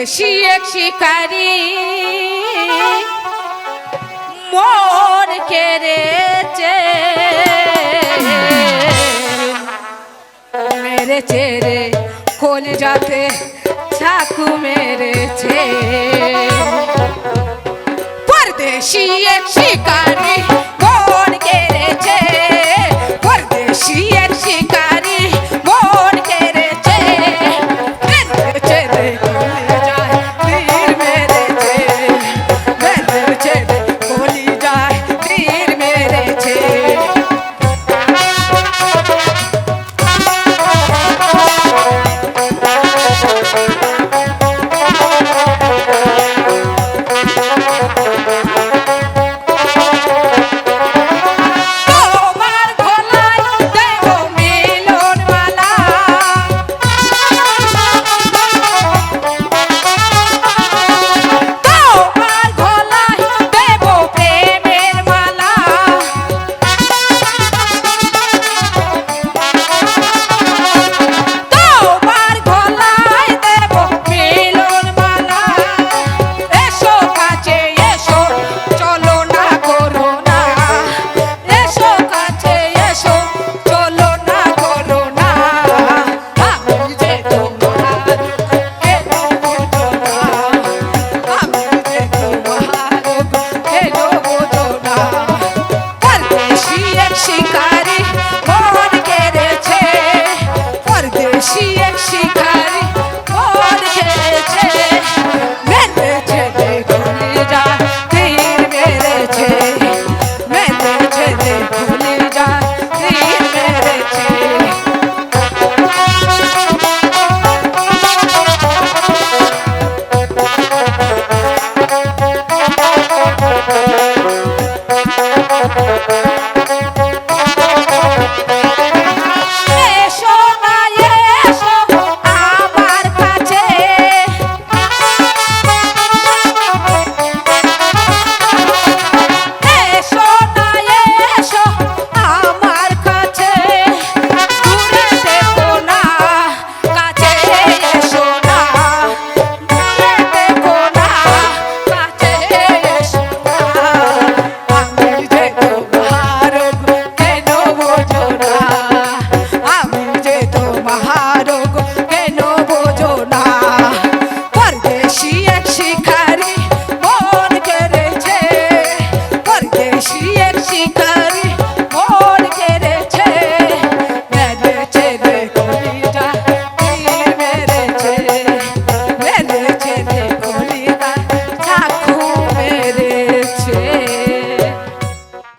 দেশি এক শিকারি। মোর কেড়েছে। মেরেছে রে কোন যাতে চাকু মেরেছে। পরদেশি এক শিকারি।